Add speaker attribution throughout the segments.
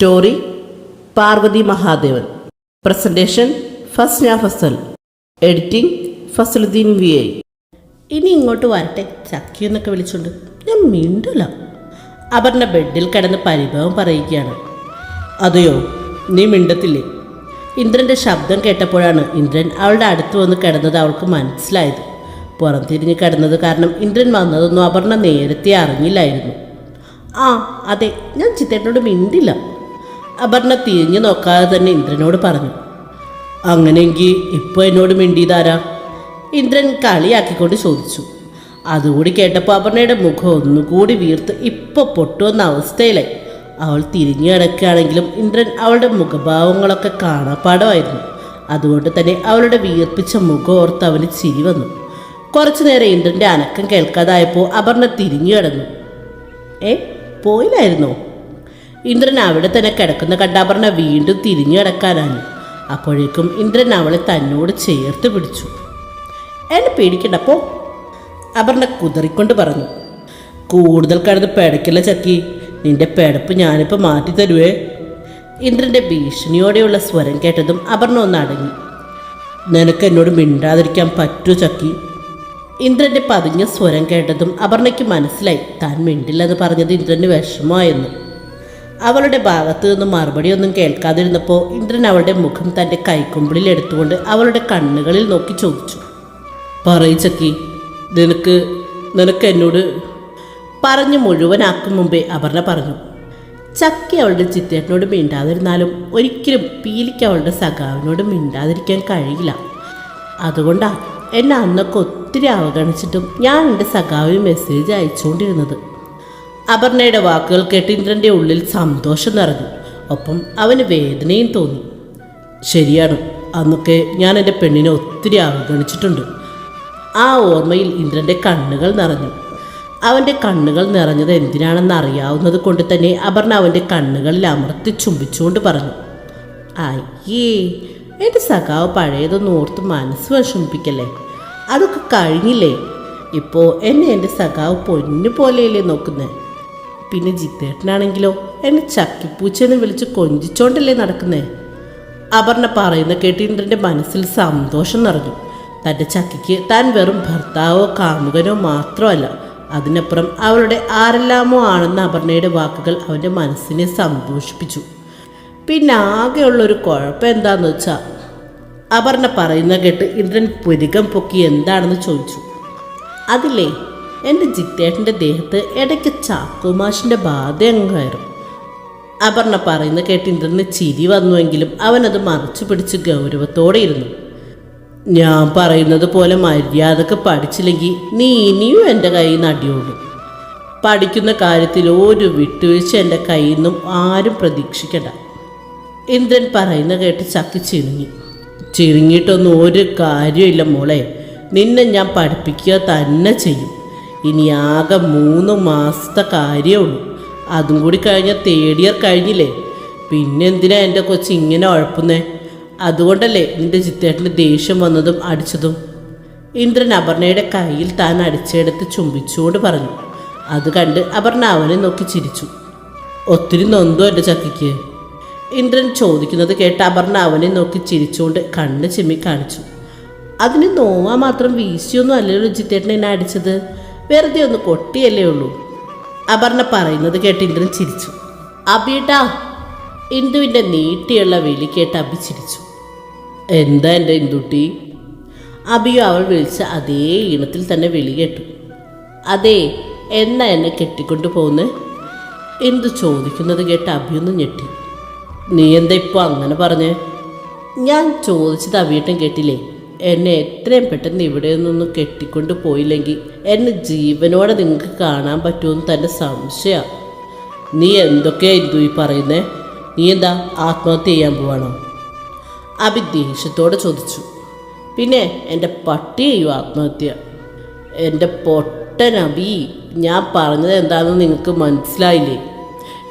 Speaker 1: Story Parvathy Mahadevan. Presentation Fasna Fasal. Editing Fasaludheen V I. ഇനി ഇങ്ങോട്ട് വരട്ടെ. ചക്കി എന്നൊക്കെ വിളിച്ചുണ്ട് ഞാൻ മിണ്ടില്ല അപർണ ബെഡിൽ കിടന്ന് പരിഭവം പറയുകയാണ്. അതെയോ നീ മിണ്ടത്തില്ലേ? ഇന്ദ്രന്റെ ശബ്ദം കേട്ടപ്പോഴാണ് ഇന്ദ്രൻ അവളുടെ അടുത്ത് വന്ന് കിടന്നത് അവൾക്ക് മനസ്സിലായത്. പുറംതിരിഞ്ഞ് കിടന്നത് കാരണം ഇന്ദ്രൻ വന്നതൊന്നും അപർണ നേരത്തെ അറിഞ്ഞില്ലായിരുന്നു. ആ അതെ ഞാൻ ചിത്തേട്ടനോട് മിണ്ടില്ല. അപർണ തിരിഞ്ഞു നോക്കാതെ തന്നെ ഇന്ദ്രനോട് പറഞ്ഞു അങ്ങനെയെങ്കിൽ ഇപ്പോൾ എന്നോട് മിണ്ടിയതാരാ? ഇന്ദ്രൻ കളിയാക്കിക്കൊണ്ട് ചോദിച്ചു. അതുകൂടി കേട്ടപ്പോൾ അപർണയുടെ മുഖം ഒന്നുകൂടി വീർത്ത് ഇപ്പോൾ പൊട്ടുവന്ന അവസ്ഥയിലായി. അവൾ തിരിഞ്ഞു കിടക്കുകയാണെങ്കിലും ഇന്ദ്രൻ അവളുടെ മുഖഭാവങ്ങളൊക്കെ കാണാപ്പാടമായിരുന്നു അതുകൊണ്ട് തന്നെ അവളുടെ വീർപ്പിച്ച മുഖം ഓർത്ത് അവന് ചിരി വന്നു. കുറച്ചു നേരം ഇന്ദ്രന്റെ അനക്കം കേൾക്കാതായപ്പോൾ അപർണ തിരിഞ്ഞു കിടന്നു ഏ പോയില്ലായിരുന്നോ? ഇന്ദ്രൻ അവിടെ തന്നെ കിടക്കുന്ന കണ്ടാഭരണ വീണ്ടും തിരിഞ്ഞു കിടക്കാനാണ് അപ്പോഴേക്കും ഇന്ദ്രൻ അവളെ തന്നോട് ചേർത്ത് പിടിച്ചു. എന്നെ പേടിക്കണ്ടപ്പോ? അപർണ കുതറിക്കൊണ്ട് പറഞ്ഞു. കൂടുതൽ കടന്ന് പെടക്കില്ല ചക്കി. നിന്റെ പേടപ്പ് ഞാനിപ്പോൾ മാറ്റി തരുവേ. ഇന്ദ്രന്റെ ഭീഷണിയോടെയുള്ള സ്വരം കേട്ടതും അപർണ ഒന്ന് അടങ്ങി. നിനക്ക് എന്നോട് മിണ്ടാതിരിക്കാൻ പറ്റൂ ചക്കി. ഇന്ദ്രന്റെ പതിഞ്ഞ സ്വരം കേട്ടതും അപർണയ്ക്ക് മനസ്സിലായി. താൻ മിണ്ടില്ലെന്ന് പറഞ്ഞത് ഇന്ദ്രന് വിഷമമായെന്ന്. അവളുടെ ഭാഗത്തു നിന്ന് മറുപടിയൊന്നും കേൾക്കാതിരുന്നപ്പോൾ ഇന്ദ്രൻ അവളുടെ മുഖം തന്റെ കൈക്കുമ്പിളിൽ എടുത്തുകൊണ്ട് അവളുടെ കണ്ണുകളിൽ നോക്കി ചോദിച്ചു. പറയ് ചക്കി നിനക്ക് നിനക്ക് എന്നോട് പറഞ്ഞു മുഴുവനാക്കും മുമ്പേ അപർണ പറഞ്ഞു. ചക്കി അവളുടെ ചിത്തേട്ടനോട് മിണ്ടാതിരുന്നാലും ഒരിക്കലും പീലിക്ക് അവളുടെ സഖാവിനോട് മിണ്ടാതിരിക്കാൻ കഴിയില്ല. അതുകൊണ്ടാണ് എന്നെ അന്നൊക്കെ ഒത്തിരി അവഗണിച്ചിട്ടും ഞാൻ എന്റെ സഖാവിന് മെസ്സേജ് അയച്ചുകൊണ്ടിരുന്നത്. അപർണയുടെ വാക്കുകൾ കേട്ടിന്ദ്രന്റെ ഉള്ളിൽ സന്തോഷം നിറഞ്ഞു. ഒപ്പം അവന് വേദനയും തോന്നി. ശരിയാണ് അന്നൊക്കെ ഞാൻ എന്റെ പെണ്ണിനെ ഒത്തിരി അവഗണിച്ചിട്ടുണ്ട്. ആ ഓർമ്മയിൽ ഇന്ദ്രന്റെ കണ്ണുകൾ നിറഞ്ഞു. അവന്റെ കണ്ണുകൾ നിറഞ്ഞത് എന്തിനാണെന്ന് അറിയാവുന്നത് കൊണ്ട് തന്നെ അപർണ അവന്റെ കണ്ണുകളിൽ അമർത്തി ചുംബിച്ചുകൊണ്ട് പറഞ്ഞു. അയ്യേ എന്റെ സഖാവ് പഴയതൊന്നും ഓർത്ത് മനസ്സ് വിഷമിപ്പിക്കല്ലേ? അതൊക്കെ കഴിഞ്ഞില്ലേ? ഇപ്പോൾ എന്നെ എന്റെ സഖാവ് പൊന്നു പോലെയല്ലേ നോക്കുന്നേ? പിന്നെ ജിത്തേട്ടനാണെങ്കിലോ എന്നെ ചക്കിപ്പൂച്ചെന്ന് വിളിച്ച് കൊഞ്ചിച്ചോണ്ടല്ലേ നടക്കുന്നേ? അപർണ പറയുന്ന കേട്ട് ഇന്ദ്രന്റെ മനസ്സിൽ സന്തോഷം നിറഞ്ഞു. തന്റെ ചക്കിക്ക് താൻ വെറും ഭർത്താവോ കാമുകനോ മാത്രമല്ല അതിനപ്പുറം അവളുടെ ആരെല്ലാമോ ആണെന്ന അപർണയുടെ വാക്കുകൾ അവന്റെ മനസ്സിനെ സന്തോഷിപ്പിച്ചു. പിന്നെ ആകെയുള്ളൊരു കുഴപ്പം എന്താന്ന് വെച്ചാൽ അപർണ പറയുന്ന കേട്ട് ഇന്ദ്രൻ പുരികം പൊക്കി എന്താണെന്ന് ചോദിച്ചു. അതില്ലേ എന്റെ ജിത്തേട്ടന്റെ ദേഹത്ത് ഇടയ്ക്ക് ചാക്കുമാഷിന്റെ ബാധ അങ്ങ് അപർണ പറയുന്ന കേട്ട് ഇന്ദ്രന് ചിരി വന്നുവെങ്കിലും അവനത് മറച്ചു പിടിച്ച് ഗൗരവത്തോടെ ഇരുന്നു. ഞാൻ പറയുന്നത് പോലെ മര്യാദയ്ക്ക് പഠിച്ചില്ലെങ്കിൽ നീ ഇനിയും എന്റെ കയ്യിൽ നിന്ന് അടിയോളൂ പഠിക്കുന്ന കാര്യത്തിൽ ഒരു വിട്ടുവീഴ്ച എന്റെ കയ്യിൽ നിന്നും ആരും പ്രതീക്ഷിക്കണ്ട. ഇന്ദ്രൻ പറയുന്ന കേട്ട് ചക്കി ചിരിങ്ങി ചിരിങ്ങിയിട്ടൊന്നും ഒരു കാര്യമില്ല മോളെ. നിന്നെ ഞാൻ പഠിപ്പിക്കുക തന്നെ ചെയ്യും. ഇനി ആകെ മൂന്ന് മാസത്തെ കാര്യമുള്ളൂ. അതും കൂടി കഴിഞ്ഞാൽ തേർഡ് ഇയർ കഴിഞ്ഞില്ലേ? പിന്നെ എന്തിനാ എന്റെ കൊച്ച് ഇങ്ങനെ ഉഴപ്പുന്നേ? അതുകൊണ്ടല്ലേ നിന്റെ ചിത്തേട്ടന് ദേഷ്യം വന്നതും അടിച്ചതും? ഇന്ദ്രൻ അപർണയുടെ കയ്യിൽ താൻ അടിച്ചെടുത്ത് ചുംബിച്ചുകൊണ്ട് പറഞ്ഞു. അത് കണ്ട് അപർണ അവനെ നോക്കി ചിരിച്ചു. ഒത്തിരി നൊന്തോ എന്റെ ചക്കിക്ക്. ഇന്ദ്രൻ ചോദിക്കുന്നത് കേട്ട് അപർണ അവനെ നോക്കി ചിരിച്ചുകൊണ്ട് കണ്ണ് ചിമ്മി കാണിച്ചു. അതിന് നോവാ മാത്രം വീശിയൊന്നും അല്ലല്ലോ ജിത്തേട്ടൻ എന്നെ അടിച്ചത്? വെറുതെ ഒന്ന് കൊട്ടിയല്ലേ ഉള്ളൂ. അപർണ പറയുന്നത് കേട്ട് ഇന്ദ്രൻ ചിരിച്ചു. അബിട്ടാ ഇന്ദുവിന്റെ നീട്ടിയുള്ള വിളി കേട്ട് അബി ചിരിച്ചു. എന്താ എന്റെ ഇന്ദുട്ടി? അബിയോ അവൾ വിളിച്ച അതേ ഈണത്തിൽ തന്നെ വിളി കേട്ടു. അതെ എന്നാ എന്നെ കെട്ടിക്കൊണ്ടു പോകുന്നത് എന്തു ചോദിക്കുന്നത് കേട്ട് അബിയൊന്ന് ഞെട്ടി. നീ എന്താ ഇപ്പോൾ അങ്ങനെ പറഞ്ഞേ? ഞാൻ ചോദിച്ചത് അവിയട്ടം കേട്ടില്ലേ? എന്നെ എത്രയും പെട്ടെന്ന് ഇവിടെ നിന്നൊന്ന് കെട്ടിക്കൊണ്ട് പോയില്ലെങ്കിൽ എന്നെ ജീവനോടെ നിങ്ങൾക്ക് കാണാൻ പറ്റുമെന്ന് തന്റെ സംശയമാണ് നീ എന്തൊക്കെയാ ഇന്ദു ഈ പറയുന്നേ? നീ എന്താ ആത്മഹത്യ ചെയ്യാൻ പോവാണോ? അഭി ദേഷ്യത്തോടെ ചോദിച്ചു. പിന്നെ എന്റെ പട്ടി ചെയ്യും ആത്മഹത്യ? എന്റെ പൊട്ടൻ അഭി ഞാൻ പറഞ്ഞത് എന്താണെന്ന് നിങ്ങൾക്ക് മനസ്സിലായില്ലേ?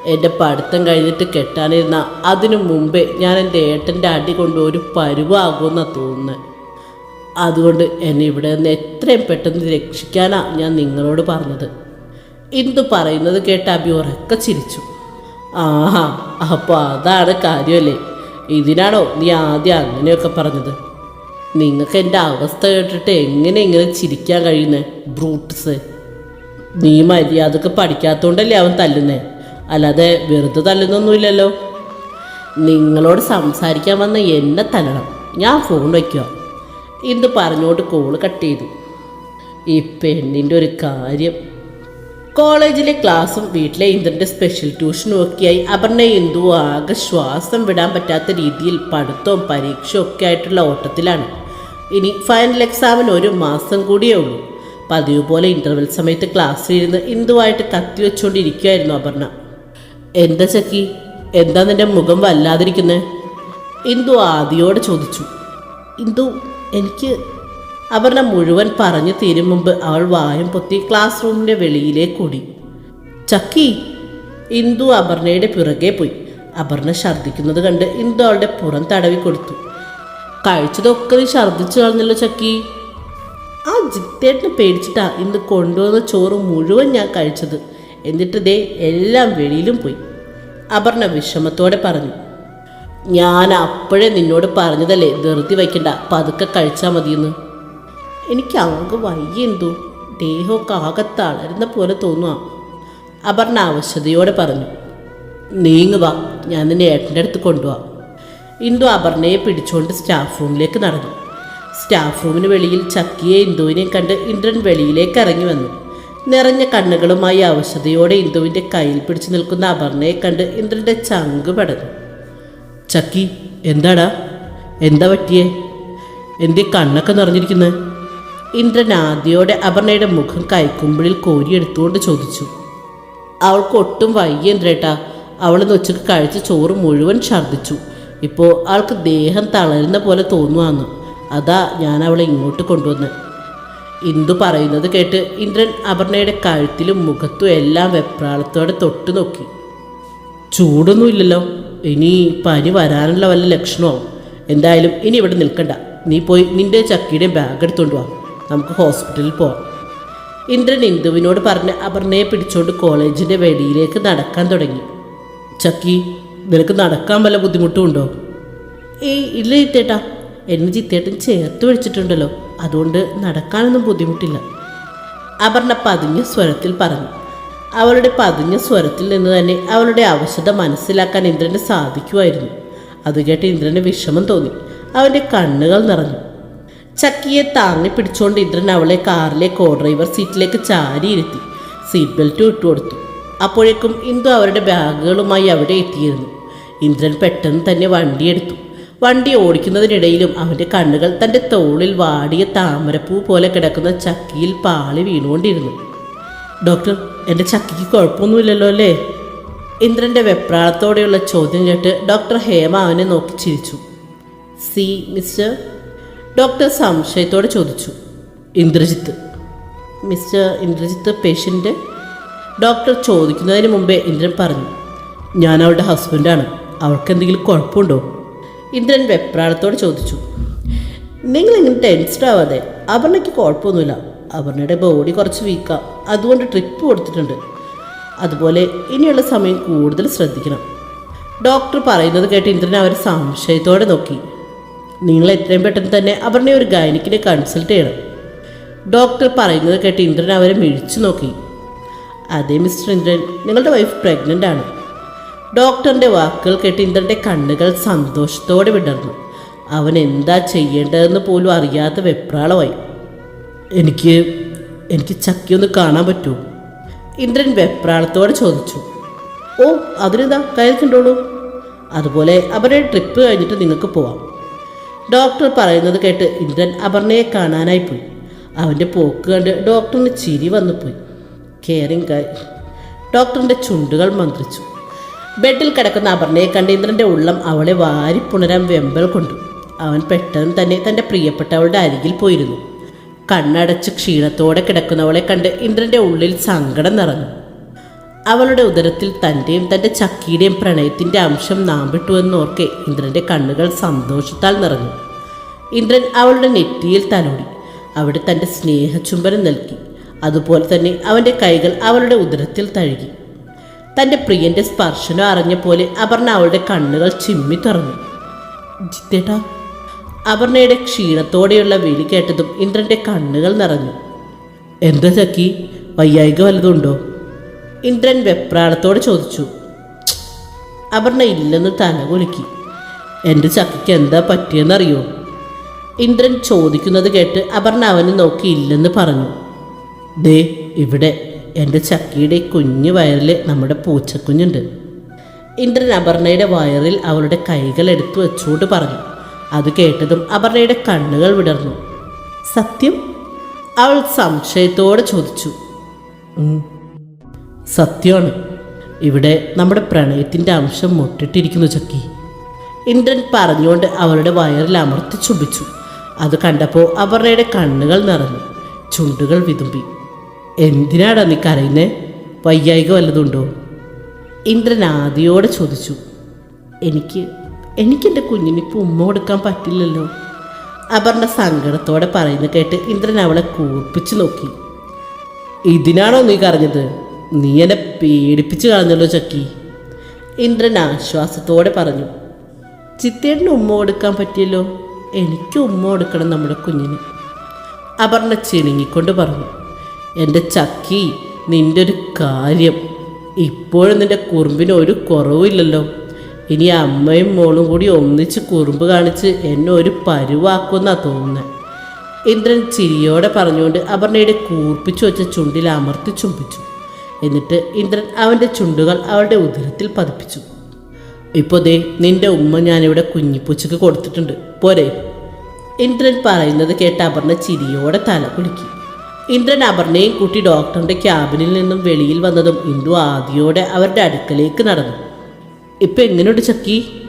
Speaker 1: എന്റെ പഠിത്തം കഴിഞ്ഞിട്ട് കെട്ടാനിരുന്ന അതിനു മുമ്പേ ഞാൻ എന്റെ ഏട്ടന്റെ അടി കൊണ്ട് ഒരു പരുവാകുമെന്നാണ് തോന്നുന്നത് അതുകൊണ്ട് എന്നെ ഇവിടെ നിന്ന് എത്രയും പെട്ടെന്ന് രക്ഷിക്കാനാണ് ഞാൻ നിങ്ങളോട് പറഞ്ഞത്. ഇന്ദു പറയുന്നത് കേട്ട് അബി ഉറക്കെ ചിരിച്ചു. ആഹാ അപ്പോൾ അതാണ് കാര്യമല്ലേ? ഇതിനാണോ നീ ആദ്യം അങ്ങനെയൊക്കെ പറഞ്ഞത്? നിങ്ങൾക്ക് എന്റെ അവസ്ഥ കേട്ടിട്ട് എങ്ങനെ ഇങ്ങനെ ചിരിക്കാൻ കഴിയുന്നേ ബ്രൂട്ട്സ്? നീ മര്യാദയ്ക്ക് പഠിക്കാത്തതുകൊണ്ടല്ലേ അവൻ തല്ലുന്നേ? അല്ലാതെ വെറുതെ തല്ലുന്നൊന്നുമില്ലല്ലോ. നിങ്ങളോട് സംസാരിക്കാൻ വന്ന എന്നെ തല്ലണം. ഞാൻ ഫോൺ വയ്ക്കുക ഇന്ന് പറഞ്ഞുകൊണ്ട് കോൾ കട്ട് ചെയ്തു. ഈ പെണ്ണിന്റെ ഒരു കാര്യം. കോളേജിലെ ക്ലാസ്സും വീട്ടിലെ ഇന്ദ്രന്റെ സ്പെഷ്യൽ ട്യൂഷനും ഒക്കെയായി. അപർണ ഇന്ദു ആകെ ശ്വാസം വിടാൻ പറ്റാത്ത രീതിയിൽ പഠിത്തവും പരീക്ഷയും ഒക്കെ ആയിട്ടുള്ള ഓട്ടത്തിലാണ്. ഇനി ഫൈനൽ എക്സാമിന് ഒരു മാസം കൂടിയേ ഉള്ളൂ. പതിവ് പോലെ ഇന്റർവെൽ സമയത്ത് ക്ലാസ്സിലിരുന്ന് ഇന്ദുവായിട്ട് കത്തി വെച്ചുകൊണ്ടിരിക്കുകയായിരുന്നു അപർണ. എന്താ ചക്കി? എന്താ നിന്റെ മുഖം വല്ലാതിരിക്കുന്നത് ഇന്ദു ആദിയോട് ചോദിച്ചു. ഇന്ദു എനിക്ക് അപർണ മുഴുവൻ പറഞ്ഞു തീരും മുമ്പ് അവൾ വായം പൊത്തി ക്ലാസ് റൂമിന്റെ വെളിയിലേക്ക് ഓടി. ചക്കി ഇന്ദു അപർണയുടെ പിറകെ പോയി. അപർണ ഛർദ്ദിക്കുന്നത് കണ്ട് ഇന്ദു അവളുടെ പുറം തടവി കൊടുത്തു. കഴിച്ചതൊക്കെ നീ ഛർദ്ദിച്ചു കളഞ്ഞല്ലോ ചക്കി. ആ ജിത്തേട്ടിനെ പേടിച്ചിട്ടാ ഇന്ന് കൊണ്ടുവന്ന ചോറ് മുഴുവൻ ഞാൻ കഴിച്ചത്. എന്നിട്ട് ദേ എല്ലാം വെളിയിലും പോയി. അപർണ വിഷമത്തോടെ പറഞ്ഞു ഞാൻ അപ്പോഴേ നിന്നോട് പറഞ്ഞതല്ലേ ധൃതി വയ്ക്കണ്ട പതുക്കെ കഴിച്ചാൽ മതിയെന്ന്. എനിക്ക് ആകെ വയ്യെന്തോ ദേഹമൊക്കെ ആകെ തളരുന്ന പോലെ തോന്നുക അപർണ ആവശ്യതയോടെ പറഞ്ഞു നീങ്ങുക ഞാൻ നിന്നെ ഏട്ടന്റെ അടുത്ത് കൊണ്ടുപോവാം ഇന്ദു അപർണയെ പിടിച്ചുകൊണ്ട് സ്റ്റാഫ് റൂമിലേക്ക് നടന്നു. സ്റ്റാഫ് റൂമിന് വെളിയിൽ ചക്കിയെ ഇന്ദുവിനെയും കണ്ട് ഇന്ദ്രൻ വെളിയിലേക്ക് ഇറങ്ങി വന്നു. നിറഞ്ഞ കണ്ണുകളുമായി അവശതയോടെ ഇന്ദുവിന്റെ കയ്യിൽ പിടിച്ചു നിൽക്കുന്ന അപർണയെ കണ്ട് ഇന്ദ്രന്റെ ചങ്ക് പടഞ്ഞു ചക്കി എന്താടാ? എന്താ പറ്റിയേ? എന്റെ കണ്ണൊക്കെ നിറഞ്ഞിരിക്കുന്നത് ഇന്ദ്രൻ ആദ്യയോടെ അപർണയുടെ മുഖം കൈക്കുമ്പിളിൽ കോരിയെടുത്തുകൊണ്ട് ചോദിച്ചു. അവൾക്ക് ഒട്ടും വയ്യേന്ദ്രേട്ടാ അവളിന്ന് ഉച്ചയ്ക്ക് കഴിച്ച ചോറ് മുഴുവൻ ഛർദ്ദിച്ചു. ഇപ്പോൾ ആൾക്ക് ദേഹം തളരുന്ന പോലെ തോന്നുവാന്ന്. അതാ ഞാൻ അവളെ ഇങ്ങോട്ട് കൊണ്ടുവന്ന്. ഇന്ദു പറയുന്നത് കേട്ട് ഇന്ദ്രൻ അപർണയുടെ കഴുത്തിലും മുഖത്തും എല്ലാം വെപ്രാളത്തോടെ തൊട്ടു നോക്കി ചൂടൊന്നുമില്ലല്ലോ ഇനി പനി വരാനുള്ള വല്ല ലക്ഷണമാവും എന്തായാലും ഇനി ഇവിടെ നിൽക്കണ്ട. നീ പോയി നിന്റെ ചക്കിയുടെ ബാഗ് എടുത്തുകൊണ്ട് വാ. നമുക്ക് ഹോസ്പിറ്റലിൽ പോവാം. ഇന്ദ്രൻ ഇന്ദുവിനോട് പറഞ്ഞ് അപർണയെ പിടിച്ചോണ്ട് കോളേജിന്റെ വെടിയിലേക്ക് നടക്കാൻ തുടങ്ങി. ചക്കി നിനക്ക് നടക്കാൻ വല്ല ബുദ്ധിമുട്ടും ഉണ്ടോ? ഏയ് ഇല്ല ചിത്തേട്ടാ എന്നെ ചിത്തേട്ടൻ ചേർത്ത് വിളിച്ചിട്ടുണ്ടല്ലോ അതുകൊണ്ട് നടക്കാനൊന്നും ബുദ്ധിമുട്ടില്ല. അപർണ പതിഞ്ഞ സ്വരത്തിൽ പറഞ്ഞു. അവളുടെ പതിഞ്ഞ സ്വരത്തിൽ നിന്ന് തന്നെ അവളുടെ അവശത മനസ്സിലാക്കാൻ ഇന്ദ്രന് സാധിക്കുമായിരുന്നു. അത് കേട്ട് ഇന്ദ്രന് വിഷമം തോന്നി. അവന്റെ കണ്ണുകൾ നിറഞ്ഞു. ചക്കിയെ താങ്ങി പിടിച്ചുകൊണ്ട് ഇന്ദ്രൻ അവളെ കാറിലെ കോ ഡ്രൈവർ സീറ്റിലേക്ക് ചാരിയിരുത്തി സീറ്റ് ബെൽറ്റ് ഇട്ടുകൊടുത്തു. അപ്പോഴേക്കും ഇന്ദു അവരുടെ ബാഗുകളുമായി അവിടെ എത്തിയിരുന്നു. ഇന്ദ്രൻ പെട്ടെന്ന് തന്നെ വണ്ടിയെടുത്തു വണ്ടി ഓടിക്കുന്നതിനിടയിലും അവന്റെ കണ്ണുകൾ തന്റെ തോളിൽ വാടിയ താമരപ്പൂ പോലെ കിടക്കുന്ന ചക്കിയിൽ പാളി വീണുകൊണ്ടിരുന്നു. ഡോക്ടർ എന്റെ ചക്കിക്ക് കുഴപ്പമൊന്നുമില്ലല്ലോ അല്ലേ? ഇന്ദ്രന്റെ വെപ്രാളത്തോടെയുള്ള ചോദ്യം കേട്ട് ഡോക്ടർ ഹേമ അവനെ നോക്കി ചിരിച്ചു. C mister? ഡോക്ടർ സംശയത്തോടെ ചോദിച്ചു. Indrajith. Mister Indrajith patient doctor ചോദിക്കുന്നതിന് മുമ്പേ ഇന്ദ്രൻ പറഞ്ഞു ഞാൻ അവളുടെ ഹസ്ബൻഡാണ് അവൾക്ക് എന്തെങ്കിലും കുഴപ്പമുണ്ടോ? ഇന്ദ്രൻ വെപ്രാളത്തോടെ ചോദിച്ചു നിങ്ങളിങ്ങനെ ടെൻസ്ഡ് ആവാതെ? അപർണയ്ക്ക് കുഴപ്പമൊന്നുമില്ല. അപർണയുടെ ബോഡി കുറച്ച് വീക്കാണ് അതുകൊണ്ട് ട്രിപ്പ് കൊടുത്തിട്ടുണ്ട്. അതുപോലെ ഇനിയുള്ള സമയം കൂടുതൽ ശ്രദ്ധിക്കണം. ഡോക്ടർ പറയുന്നത് കേട്ട് ഇന്ദ്രൻ അവർ സംശയത്തോടെ നോക്കി. നിങ്ങൾ എത്രയും പെട്ടെന്ന് തന്നെ അവരുടെ ഒരു ഗൈനിക്കിനെ കൺസൾട്ട് ചെയ്യണം. ഡോക്ടർ പറയുന്നത് കേട്ട് ഇന്ദ്രൻ അവരെ മിഴിച്ചു നോക്കി. അതെ മിസ്റ്റർ ഇന്ദ്രൻ നിങ്ങളുടെ വൈഫ് പ്രഗ്നന്റ് ആണ്. ഡോക്ടറിന്റെ വാക്കുകൾ കേട്ട് ഇന്ദ്രന്റെ കണ്ണുകൾ സന്തോഷത്തോടെ വിടർന്നു. അവൻ എന്താ ചെയ്യേണ്ടതെന്ന് പോലും അറിയാത്ത വെപ്രാളമായി. എനിക്ക് എനിക്ക് ചക്കിയൊന്ന് കാണാൻ പറ്റുമോ? ഇന്ദ്രൻ വെപ്രാളത്തോടെ ചോദിച്ചു. ഓ അതിനെന്താ? കയ്യിൽ കണ്ടോളൂ അതുപോലെ അവരുടെ ട്രിപ്പ് കഴിഞ്ഞിട്ട് നിങ്ങൾക്ക് പോവാം. ഡോക്ടർ പറയുന്നത് കേട്ട് ഇന്ദ്രൻ അപർണയെ കാണാനായി പോയി. അവന്റെ പോക്ക് കണ്ട് ഡോക്ടറിന് ചിരി വന്നു പോയി. കെയറിങ് കായി ഡോക്ടറിന്റെ ചുണ്ടുകൾ മന്ത്രിച്ചു. ബെഡിൽ കിടക്കുന്ന അപർണയെ കണ്ട് ഇന്ദ്രന്റെ ഉള്ളം അവളെ വാരിപ്പുണരാൻ വെമ്പൽ കൊണ്ടു. അവൻ പെട്ടെന്ന് തന്നെ തന്റെ പ്രിയപ്പെട്ടവളുടെ അരികിൽ പോയിരുന്നു. കണ്ണടച്ച് ക്ഷീണത്തോടെ കിടക്കുന്നവളെ കണ്ട് ഇന്ദ്രന്റെ ഉള്ളിൽ സങ്കടം നിറഞ്ഞു. അവളുടെ ഉദരത്തിൽ തന്റെയും തന്റെ ചക്കിയുടെയും പ്രണയത്തിന്റെ അംശം നാമ്പിട്ടുവെന്നോർക്കെ ഇന്ദ്രന്റെ കണ്ണുകൾ സന്തോഷത്താൽ നിറഞ്ഞു. ഇന്ദ്രൻ അവളുടെ നെറ്റിയിൽ തലോടി അവിടെ തന്റെ സ്നേഹചുംബനം നൽകി. അതുപോലെ തന്നെ അവന്റെ കൈകൾ അവളുടെ ഉദരത്തിൽ തഴുകി. തന്റെ പ്രിയന്റെ സ്പർശനം അറിഞ്ഞ പോലെ അപർണ അവളുടെ കണ്ണുകൾ ചിമ്മി തുറന്നു. ജിത്തേട്ടാ അപർണയുടെ ക്ഷീണത്തോടെയുള്ള വിളി കേട്ടതും ഇന്ദ്രന്റെ കണ്ണുകൾ നിറഞ്ഞു. എന്താ ചക്കി? വയ്യായിക വല്ലതുണ്ടോ ഇന്ദ്രൻ വെപ്രാളത്തോടെ ചോദിച്ചു. അപർണ ഇല്ലെന്ന് തല കുലുക്കി എന്റെ ചക്കിക്ക് എന്താ പറ്റിയെന്നറിയോ? ഇന്ദ്രൻ ചോദിക്കുന്നത് കേട്ട് അപർണ അവനെ നോക്കി ഇല്ലെന്ന് പറഞ്ഞു. ദേ ഇവിടെ എന്റെ ചക്കിയുടെ കുഞ്ഞു വയറിൽ നമ്മുടെ പൂച്ചക്കുഞ്ഞുണ്ട്. ഇന്ദ്രൻ അപർണയുടെ വയറിൽ അവളുടെ കൈകൾ എടുത്തു വെച്ചുകൊണ്ട് പറഞ്ഞു. അത് കേട്ടതും അപർണയുടെ കണ്ണുകൾ വിടർന്നു. സത്യം? അവൾ സംശയത്തോടെ ചോദിച്ചു. "ഉം, സത്യമാണ്. ഇവിടെ നമ്മുടെ പ്രണയത്തിന്റെ അംശം മുട്ടിട്ടിരിക്കുന്നു ചക്കി. ഇന്ദ്രൻ പറഞ്ഞുകൊണ്ട് അവളുടെ വയറിൽ അമർത്തി ചുംബിച്ചു. അത് കണ്ടപ്പോൾ അപർണയുടെ കണ്ണുകൾ നിറഞ്ഞു. ചുണ്ടുകൾ വിതുമ്പി. എന്തിനാടാ നീ കരയുന്നേ? വയ്യായിക വല്ലതുണ്ടോ ഇന്ദ്രൻ ആദിയോടെ ചോദിച്ചു. എനിക്ക് എനിക്കെന്റെ കുഞ്ഞിന് ഇപ്പോൾ ഉമ്മ കൊടുക്കാൻ പറ്റില്ലല്ലോ. അപർണ സങ്കടത്തോടെ പറയുന്നു കേട്ട് ഇന്ദ്രൻ അവളെ കൂർപ്പിച്ചു നോക്കി. ഇതിനാണോ നീ കരഞ്ഞത്? നീ എന്നെ പേടിപ്പിച്ച് കളഞ്ഞല്ലോ ചക്കി. ഇന്ദ്രൻ ആശ്വാസത്തോടെ പറഞ്ഞു. ചിത്തേടിന് ഉമ്മ കൊടുക്കാൻ പറ്റിയല്ലോ? എനിക്ക് ഉമ്മ കൊടുക്കണം നമ്മുടെ കുഞ്ഞിന്. അപർണ ചിണുങ്ങിക്കൊണ്ട് പറഞ്ഞു. എന്റെ ചക്കി നിന്റെ ഒരു കാര്യം. ഇപ്പോഴും നിന്റെ കുറുമ്പിന് ഒരു കുറവുമില്ലല്ലോ. ഇനി അമ്മയും മോളും കൂടി ഒന്നിച്ച് കുറുമ്പ് കാണിച്ച് എന്നെ ഒരു പരുവാക്കുമെന്നാ തോന്നുന്നത് ഇന്ദ്രൻ ചിരിയോടെ പറഞ്ഞുകൊണ്ട് അപർണയുടെ കൂർപ്പിച്ചു വെച്ച ചുണ്ടിൽ അമർത്തി ചുംബിച്ചു. എന്നിട്ട് ഇന്ദ്രൻ അവന്റെ ചുണ്ടുകൾ അവളുടെ ഉദരത്തിൽ പതിപ്പിച്ചു. ഇപ്പോൾ ദേ നിന്റെ ഉമ്മ ഞാനിവിടെ കുഞ്ഞിപ്പൂച്ചക്ക് കൊടുത്തിട്ടുണ്ട്. പോരെ. ഇന്ദ്രൻ പറയുന്നത് കേട്ട് അപർണ ചിരിയോടെ തല കുലുക്കി. ഇന്ദ്രൻ അപർണയും കൂട്ടി ഡോക്ടറിന്റെ ക്യാബിനിൽ നിന്നും വെളിയിൽ വന്നതും ഇന്ദു ആദിയോടെ അവരുടെ അടുക്കലേക്ക് നടന്നു. ഇപ്പൊ എങ്ങനെയുണ്ട് ചക്കി?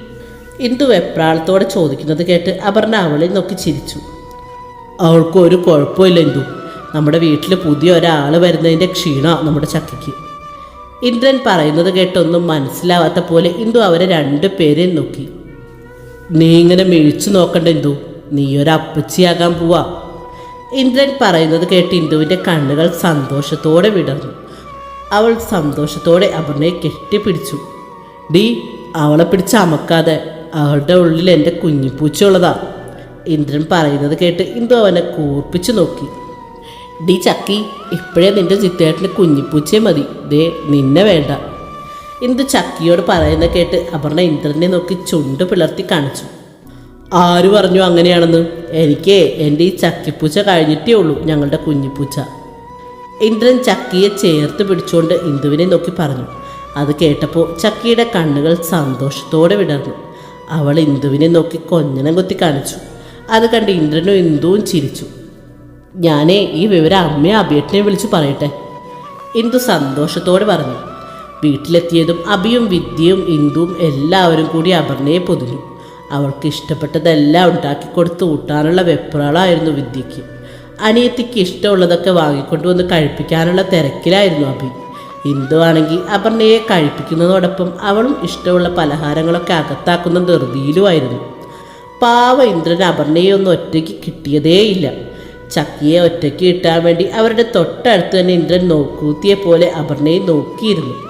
Speaker 1: ഇന്ദു വെപ്രാളത്തോടെ ചോദിക്കുന്നത് കേട്ട് അപർണ അവളെ നോക്കി ചിരിച്ചു. അവൾക്ക് ഒരു കുഴപ്പമില്ല ഇന്ദു. നമ്മുടെ വീട്ടിൽ പുതിയ ഒരാൾ വരുന്നതിന്റെ ക്ഷീണമാണ് നമ്മുടെ ചക്കിക്ക്. ഇന്ദ്രൻ പറയുന്നത് കേട്ടൊന്നും മനസ്സിലാവാത്ത പോലെ ഇന്ദു അവരെ രണ്ടു പേരെ നോക്കി. നീ ഇങ്ങനെ മിഴിച്ചു നോക്കണ്ട ഇന്ദു. നീ ഒരു അപ്പച്ചിയാകാൻ പോവാ. ഇന്ദ്രൻ പറയുന്നത് കേട്ട് ഇന്ദുവിന്റെ കണ്ണുകൾ സന്തോഷത്തോടെ വിടർന്നു. അവൾ സന്തോഷത്തോടെ അപർണയെ കെട്ടിപ്പിടിച്ചു. ഡി അവളെ പിടിച്ച് അമക്കാതെ അവളുടെ ഉള്ളിൽ എന്റെ കുഞ്ഞിപ്പൂച്ചുള്ളതാ ഇന്ദ്രൻ പറയുന്നത് കേട്ട് ഇന്ദു അവനെ കൂർപ്പിച്ചു നോക്കി. ഡി ചക്കി ഇപ്പോഴേ നിന്റെ ചിത്തേട്ടന് കുഞ്ഞിപ്പൂച്ചയെ മതി. ദേ നിന്നെ വേണ്ട. ഇന്ദു ചക്കിയോട് പറയുന്ന കേട്ട് അപർണ ഇന്ദ്രനെ നോക്കി ചുണ്ട് പിളർത്തി കാണിച്ചു. ആര് പറഞ്ഞു അങ്ങനെയാണെന്ന്? എനിക്ക് എന്റെ ഈ ചക്കിപ്പൂച്ച കഴിഞ്ഞിട്ടേ ഉള്ളൂ ഞങ്ങളുടെ കുഞ്ഞിപ്പൂച്ച. ഇന്ദ്രൻ ചക്കിയെ ചേർത്ത് പിടിച്ചുകൊണ്ട് ഇന്ദുവിനെ നോക്കി പറഞ്ഞു. അത് കേട്ടപ്പോൾ ചക്കിയുടെ കണ്ണുകൾ സന്തോഷത്തോടെ വിടർന്നു. അവൾ ഇന്ദുവിനെ നോക്കി കൊഞ്ഞനം കുത്തി കാണിച്ചു. അത് കണ്ട് ഇന്ദ്രനും ഇന്ദുവും ചിരിച്ചു. ഞാനേ ഈ വിവരം അമ്മയെ അഭിയട്ടിനെ വിളിച്ചു പറയട്ടെ ഇന്ദു സന്തോഷത്തോടെ പറഞ്ഞു. വീട്ടിലെത്തിയതും അഭിയും വിദ്യയും ഇന്ദുവും എല്ലാവരും കൂടി അപർണയെ പൊതിഞ്ഞു. അവൾക്ക് ഇഷ്ടപ്പെട്ടതെല്ലാം ഉണ്ടാക്കി കൊടുത്ത് ഊട്ടാനുള്ള വെപ്രാളായിരുന്നു വിദ്യയ്ക്ക്. അനിയത്തിക്ക് ഇഷ്ടമുള്ളതൊക്കെ വാങ്ങിക്കൊണ്ടുവന്ന് കഴിപ്പിക്കാനുള്ള തിരക്കിലായിരുന്നു അഭി ഇന്ദു ആണെങ്കിൽ അപർണയെ കഴിപ്പിക്കുന്നതോടൊപ്പം അവളും ഇഷ്ടമുള്ള പലഹാരങ്ങളൊക്കെ അകത്താക്കുന്ന ധൃതിയിലുമായിരുന്നു. പാവ ഇന്ദ്രൻ അപർണയെ ഒന്നും ഒറ്റയ്ക്ക് കിട്ടിയതേയില്ല. ചക്കിയെ ഒറ്റയ്ക്ക് കിട്ടാൻ വേണ്ടി അവരുടെ തൊട്ടടുത്ത് തന്നെ ഇന്ദ്രൻ നോക്കൂത്തിയെ പോലെ അപർണയെ നോക്കിയിരുന്നു.